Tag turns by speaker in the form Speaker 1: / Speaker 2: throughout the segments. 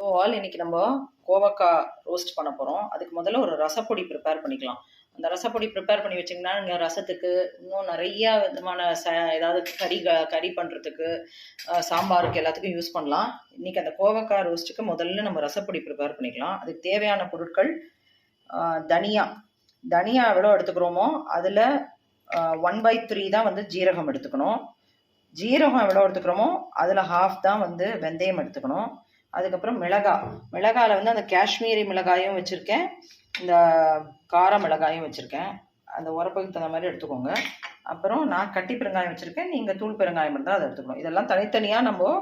Speaker 1: So all இன்னைக்கு நம்ம கோவக்காய் ரோஸ்ட் பண்ண போகிறோம் அதுக்கு முதல்ல ஒரு ரசப்பொடி ப்ரிப்பேர் பண்ணிக்கலாம். அந்த ரசப்பொடி ப்ரிப்பேர் பண்ணி வச்சிங்கன்னா நீங்கள் ரசத்துக்கு இன்னும் நிறையா விதமான ச ஏதாவது கறி க- கறி பண்ணுறதுக்கு சாம்பாருக்கு எல்லாத்துக்கும் யூஸ் பண்ணலாம். இன்றைக்கி அந்த கோவக்காய் ரோஸ்ட்டுக்கு முதல்ல நம்ம ரசப்பொடி ப்ரிப்பேர் பண்ணிக்கலாம். அதுக்கு தேவையான பொருட்கள் தனியா தனியா எவ்வளோ எடுத்துக்கிறோமோ அதில் ஒன் பை த்ரீ தான் வந்து ஜீரகம் எடுத்துக்கணும். ஜீரகம் எவ்வளோ எடுத்துக்கிறோமோ அதில் ஹாஃப் தான் வந்து வெந்தயம் எடுத்துக்கணும். அதுக்கப்புறம் மிளகாய் மிளகாயில் வந்து அந்த காஷ்மீரி மிளகாயும் வச்சுருக்கேன். இந்த கார மிளகாயும் வச்சுருக்கேன். அந்த உரப்புக்கு தகுந்த மாதிரி எடுத்துக்கோங்க. அப்புறம் நான் கட்டி பெருங்காயம் வச்சுருக்கேன். நீங்கள் தூள் பெருங்காயம் இருந்தால் அதை எடுத்துக்கணும். இதெல்லாம் தனித்தனியாக நம்ம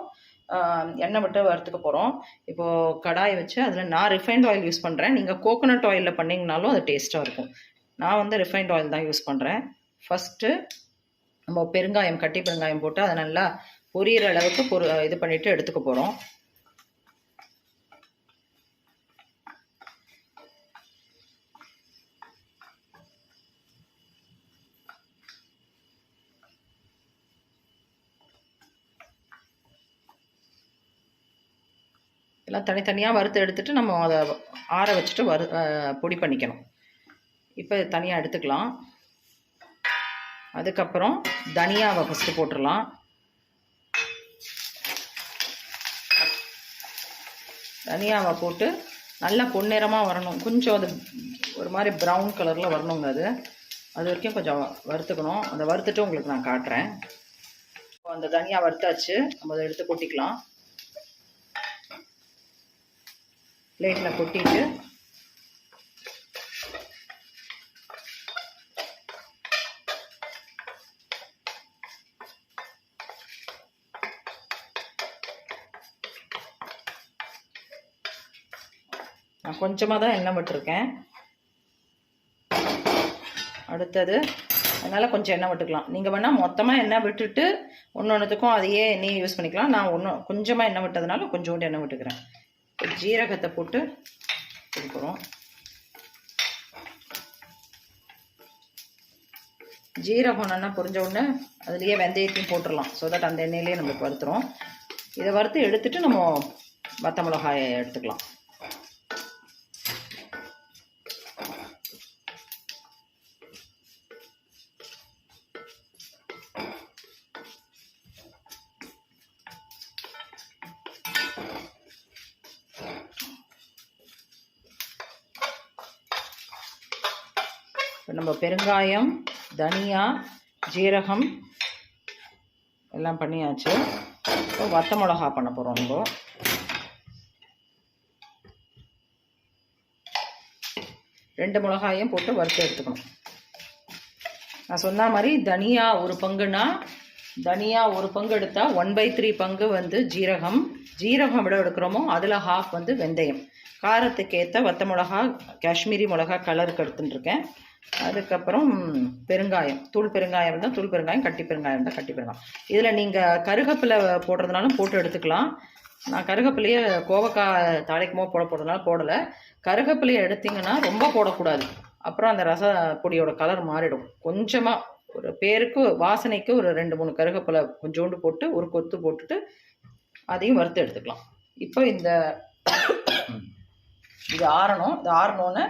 Speaker 1: எண்ணெய் விட்டு வறுத்துக்க போகிறோம் இப்போது கடாய் வச்சு அதில் நான் ரிஃபைண்ட் ஆயில் யூஸ் பண்ணுறேன் நீங்கள் கோகோனட் ஆயிலில் பண்ணிங்கனாலும் அது டேஸ்ட்டாக இருக்கும். நான் வந்து ரிஃபைண்ட் ஆயில் தான் யூஸ் பண்ணுறேன் ஃபஸ்ட்டு நம்ம பெருங்காயம் கட்டி பெருங்காயம் போட்டு அதை நல்லா பொரியிற அளவுக்கு பொரு இது பண்ணிவிட்டு எடுத்துக்க போகிறோம் எல்லாம் தனித்தனியாக வறுத்து எடுத்துட்டு நம்ம அதை ஆற வச்சுட்டு வறு பொடி பண்ணிக்கணும். இப்போ தனியாக எடுத்துக்கலாம். அதுக்கப்புறம் தனியாவை ஃபஸ்ட்டு போட்டுடலாம். தனியாவை போட்டு நல்லா பொன்னிறமாக வரணும். கொஞ்சம் அது ஒரு மாதிரி ப்ரௌன் கலரில் வரணுங்க அது. அது வரைக்கும் கொஞ்சம் வறுத்துக்கணும். அந்த வறுத்துட்டு உங்களுக்கு நான் காட்டுறேன். இப்போ அந்த தனியாக வறுத்தாச்சு. நம்ம அதை எடுத்து கொட்டிக்கலாம். பிளேட்டில் கொட்டிட்டு. நான் கொஞ்சமாக தான் எண்ணெய் விட்டுருக்கேன். அடுத்தது அதனால் கொஞ்சம் எண்ணெய் விட்டுக்கலாம். நீங்கள் வேணால் மொத்தமாக எண்ணெய் விட்டுட்டு ஒன்று ஒன்றுத்துக்கும் அதையே எண்ணெய் யூஸ் பண்ணிக்கலாம். நான் ஒன்று கொஞ்சமாக எண்ணெய் விட்டதுனால கொஞ்சோண்டு எண்ணெய் விட்டுக்கிறேன். ஜீரகத்தை போட்டு கொடுக்குறோம். ஜீரகம் நல்லா பொரிஞ்ச உடனே அதுலேயே வெந்தயத்தையும் போட்டுடலாம். ஸோ தட் அந்த எண்ணெயிலேயே நம்மளுக்கு வறுத்துரும் இதை வறுத்து எடுத்துட்டு நம்ம வத்த மிளகாயை எடுத்துக்கலாம். நம்ம பெருங்காயம் தனியா ஜீரகம் எல்லாம் பண்ணியாச்சு. இப்போ வத்த மிளகா பண்ண போகிறோம் நம்ம. ரெண்டு மிளகாயும் போட்டு வறுத்து எடுத்துக்கணும். நான் சொன்ன மாதிரி தனியா ஒரு பங்குனா தனியா ஒரு பங்கு எடுத்தால் ஒன் பை த்ரீ பங்கு வந்து ஜீரகம். ஜீரகம் விட எடுக்கிறோமோ அதில் ஹாஃப் வந்து வெந்தயம். காரத்துக்கு ஏற்ற வத்த மிளகா காஷ்மீரி மிளகா கலருக்கு எடுத்துட்டுருக்கேன் அதுக்கப்புறம் பெருங்காயம். தூள் பெருங்காயம் இருந்தால் தூள் பெருங்காயம் கட்டி பெருங்காயம் இருந்தால் கட்டி பெருங்காயம். இதில் நீங்கள் கருகப்பிலை போடுறதுனாலும் போட்டு எடுத்துக்கலாம். நான் கருகப்பிலையை கோவக்காய் தாளிக்குமோ போட போடுறதுனால போடலை. கருகப்பிலையை எடுத்தீங்கன்னா ரொம்ப போடக்கூடாது. அப்புறம் அந்த ரச பொடியோட கலர் மாறிடும். கொஞ்சமாக ஒரு பேருக்கு வாசனைக்கு ஒரு ரெண்டு மூணு கருகப்பிலை கொஞ்சோண்டு போட்டு ஒரு கொத்து போட்டுட்டு அதையும் வறுத்து எடுத்துக்கலாம். இப்போ இந்த இது ஆறணும். இது ஆறணுன்னு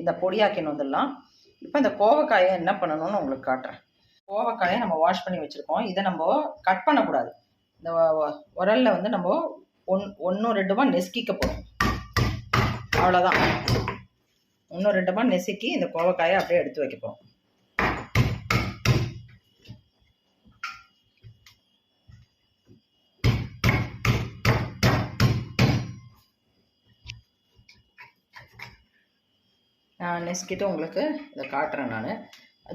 Speaker 1: இந்த பொடியாக்கின்னு வந்துடலாம். இப்போ இந்த கோவக்காயை என்ன பண்ணணும்னு உங்களுக்கு காட்டுறேன். கோவக்காயை நம்ம வாஷ் பண்ணி வச்சுருக்கோம். இதை நம்ம கட் பண்ணக்கூடாது. இந்த உரலில் வந்து நம்ம ஒன் ஒன்றும் ரெண்டுமா நெசுக்கிக்க போகிறோம் அவ்வளோதான் ஒன்றும் ரெண்டுமா நெசுக்கி இந்த கோவக்காயை அப்படியே எடுத்து வைக்க போகிறோம் நான் நெசுக்கிட்டு உங்களுக்கு இதை காட்டுறேன் நான்.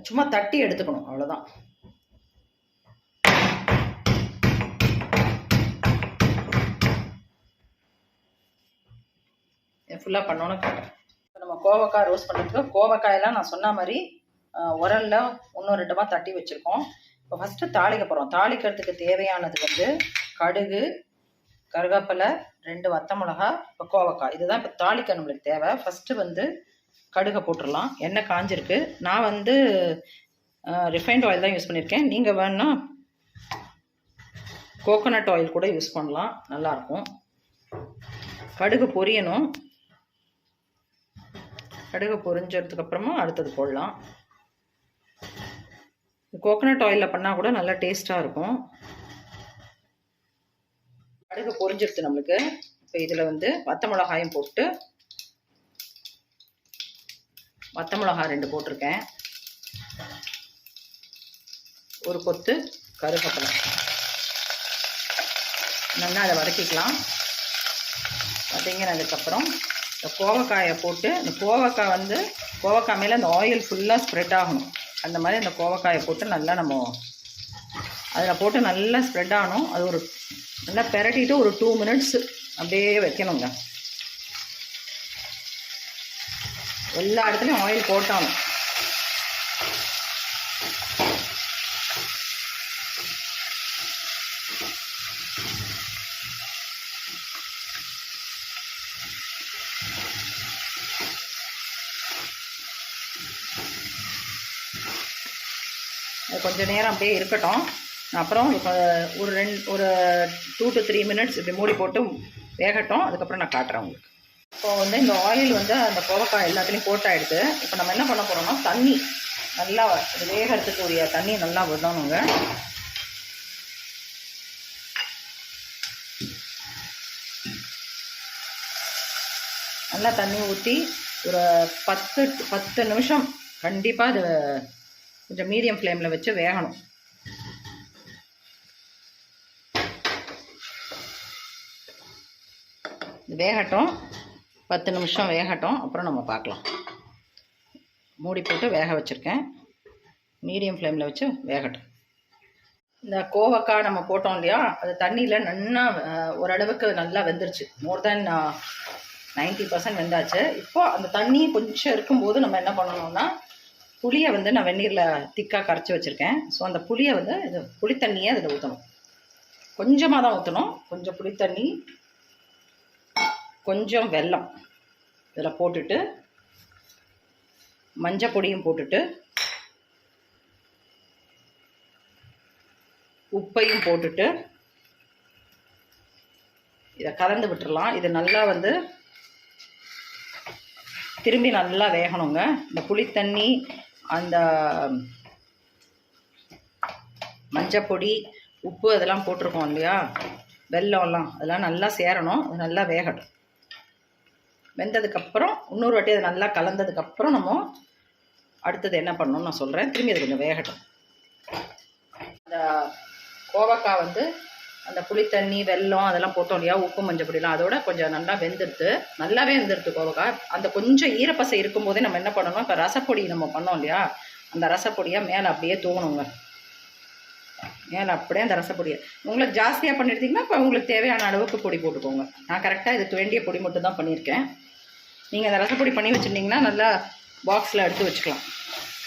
Speaker 1: சும்மா தட்டி எடுத்துக்கணும் அவ்வளோதான் ஃபுல்லாக பண்ணோன்னு காட்டுறேன். இப்போ நம்ம கோவக்காய் ரோஸ்ட் பண்ணுறதுக்கு கோவக்காயெல்லாம் நான் சொன்ன மாதிரி உரலில் ஒன்று ரெண்டுமாக ரெண்டுமா தட்டி வச்சுருக்கோம். இப்போ ஃபஸ்ட்டு தாளிக்க போகிறோம் தாளிக்கிறதுக்கு தேவையானது வந்து கடுகு கருவேப்பிலை ரெண்டு வத்த மிளகா இப்போ கோவக்காய். இதுதான் இப்போ தாளிக்க நம்மளுக்கு தேவை. ஃபஸ்ட்டு வந்து கடுகை போட்டுடலாம் எண்ணெய் காஞ்சிருக்கு. நான் வந்து ரிஃபைண்ட் ஆயில் தான் யூஸ் பண்ணியிருக்கேன் நீங்கள் வேணால் கோகோனட் ஆயில் கூட யூஸ் பண்ணலாம். நல்லாயிருக்கும் கடுகு பொரியணும். கடுகு பொரிஞ்சதுக்கப்புறமா அடுத்தது போடலாம். கோகோனட் ஆயிலில் பண்ணால் கூட நல்லா டேஸ்ட்டாக இருக்கும். கடுகு பொரிஞ்சிருது நம்மளுக்கு. இப்போ இதில் வந்து வத்த மிளகாயும் போட்டு வத்த மிளகா ரெண்டு போட்டிருக்கேன். ஒரு கொத்து கருவேப்பிலை. நல்லா அதை வதக்கிக்கலாம். வதங்கினதுக்கப்புறம் இந்த கோவக்காயை போட்டு இந்த கோவக்காய் வந்து கோவக்காய் மேலே அந்த ஆயில் ஃபுல்லாக ஸ்ப்ரெட் ஆகணும். அந்த மாதிரி அந்த கோவக்காயை போட்டு நல்லா நம்ம அதில் போட்டு நல்லா ஸ்ப்ரெட் ஆகணும். அது ஒரு நல்லா பெரட்டிட்டு ஒரு டூ மினிட்ஸ் அப்படியே வைக்கணுங்க. எல்லா இடத்துலையும் ஆயில் போட்டாலும் கொஞ்சம் நேரம் அப்படியே இருக்கட்டும். அப்புறம் இப்போ ஒரு ரெண்டு ஒரு டூ டு த்ரீ மினிட்ஸ் இப்படி மூடி போட்டு வேகட்டும். அதுக்கப்புறம் நான் காட்டுறேன் உங்களுக்கு. இப்போ வந்து இந்த ஆயில் வந்து அந்த கோவக்காய் எல்லாத்துலேயும் போட்டாயிடுது இப்போ நம்ம என்ன பண்ண போகிறோம்னா தண்ணி. நல்லா இது வேகிறதுக்கு உரிய தண்ணி நல்லா விடணுங்க நல்லா தண்ணி ஊற்றி ஒரு பத்து பத்து நிமிஷம் கண்டிப்பாக அது கொஞ்சம் மீடியம் ஃப்ளேமில் வச்சு வேகணும். வேகட்டும். பத்து நிமிஷம் வேகட்டும் அப்புறம் நம்ம பார்க்கலாம். மூடி போட்டு வேக வச்சுருக்கேன். மீடியம் ஃப்ளேமில் வச்சு வேகட்டும். இந்த கோவக்காய் நம்ம போட்டோம் இல்லையா அது தண்ணியில் நல்லா ஓரளவுக்கு நல்லா வெந்துருச்சு. மோர் தென் நைன்ட்டி பர்சன்ட் வெந்தாச்சு. இப்போ அந்த தண்ணி கொஞ்சம் இருக்கும்போது நம்ம என்ன பண்ணணும்னா புளியை வந்து நான் வெந்நீரில் திக்காக கரைச்சி வச்சுருக்கேன். ஸோ அந்த புளியை வந்து இது புளித்தண்ணியை அதில் ஊற்றணும் கொஞ்சமாக தான் ஊற்றணும் கொஞ்சம் புளித்தண்ணி கொஞ்சம் வெல்லம். இதில் போட்டுட்டு மஞ்சள் பொடியும் போட்டுட்டு உப்பையும் போட்டுட்டு இதை கலந்து விட்டுடலாம் இது நல்லா வந்து திரும்பி நல்லா வேகணுங்க. இந்த புளித்தண்ணி அந்த மஞ்சப்பொடி உப்பு அதெல்லாம் போட்டிருக்கோம் இல்லையா? வெல்லம்லாம் அதெல்லாம் நல்லா சேரணும். அது நல்லா வேகட்டும். வெந்ததுக்கப்புறம் இன்னொரு வாட்டி அது நல்லா கலந்ததுக்கப்புறம் நம்ம அடுத்தது என்ன பண்ணணும்னு நான் சொல்கிறேன் திரும்பி அது கொஞ்சம் வேகட்டும். அந்த கோவக்காய் வந்து அந்த புளித்தண்ணி வெல்லம் அதெல்லாம் போட்டோம் இல்லையா? உப்பு மஞ்சள் பொடிலாம் அதோட கொஞ்சம் நல்லா வெந்துடுத்து நல்லாவே வெந்துடுத்து கோவக்காய். அந்த கொஞ்சம் ஈரப்பசை இருக்கும்போதே நம்ம என்ன பண்ணணும்? இப்போ ரசப்பொடி நம்ம பண்ணோம் இல்லையா? அந்த ரசப்பொடியை மேலே அப்படியே தூவணுங்க. மேலே அப்படியே அந்த ரசப்பொடியை உங்களுக்கு ஜாஸ்தியாக பண்ணியிருந்தீங்கன்னா இப்போ உங்களுக்கு தேவையான அளவுக்கு பொடி போட்டுக்கோங்க. நான் கரெக்டாக இதுக்கு வேண்டிய பொடி மட்டும் தான் பண்ணியிருக்கேன். நீங்கள் அந்த ரசப்பொடி பண்ணி வச்சுருந்தீங்கன்னா நல்லா பாக்ஸில் எடுத்து வச்சுக்கலாம்.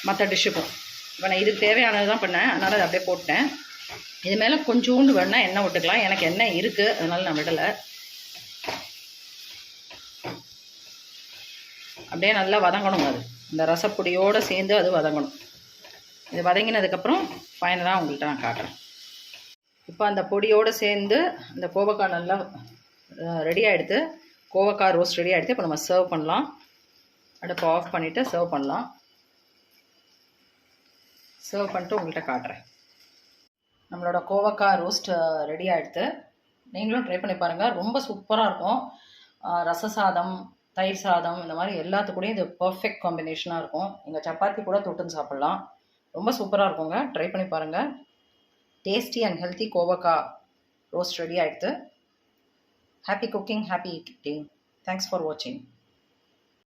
Speaker 1: மற்ற டிஷ்ஷுக்கும் இப்போ நான் இதுக்கு தேவையானது தான் பண்ணேன். அதனால் அதை அப்படியே போட்டேன். இது மேலே கொஞ்சோண்டு வேணால் எண்ணெய் விட்டுக்கலாம். எனக்கு எண்ணெய் இருக்குது அதனால் நான் விடலை. அப்படியே நல்லா வதங்கணும் அது. இந்த ரசப்பொடியோடு சேர்ந்து அது வதங்கணும். இது வதங்கினதுக்கப்புறம் ஃபைனலாக உங்கள்கிட்ட நான் காட்டுறேன். இப்போ அந்த பொடியோடு சேர்ந்து அந்த கோவக்காய் நல்லா ரெடி ஆகிடுது கோவக்காய் ரோஸ்ட் ரெடி ஆகிடுது இப்போ நம்ம சர்வ் பண்ணலாம். அடுப்பை ஆஃப் பண்ணிவிட்டு சர்வ் பண்ணலாம். சர்வ் பண்ணிட்டு உங்கள்கிட்ட காட்டுறேன். நம்மளோட கோவக்காய் ரோஸ்ட் ரெடி ஆகிடுது நீங்களும் ட்ரை பண்ணி பாருங்கள் ரொம்ப சூப்பராக இருக்கும். ரச சாதம் தயிர் சாதம் இந்த மாதிரி எல்லாத்துக்கூடையும் இது பர்ஃபெக்ட் காம்பினேஷனாக இருக்கும். நீங்கள் சப்பாத்தி கூட தொட்டுன்னு சாப்பிட்லாம். ரொம்ப சூப்பராக இருக்குங்க. ட்ரை பண்ணி பாருங்கள் டேஸ்டி அண்ட் ஹெல்த்தி கோவக்கா ரோஸ்ட் ரெடி ஆகிடுது happy cooking happy eating thanks for வாட்சிங்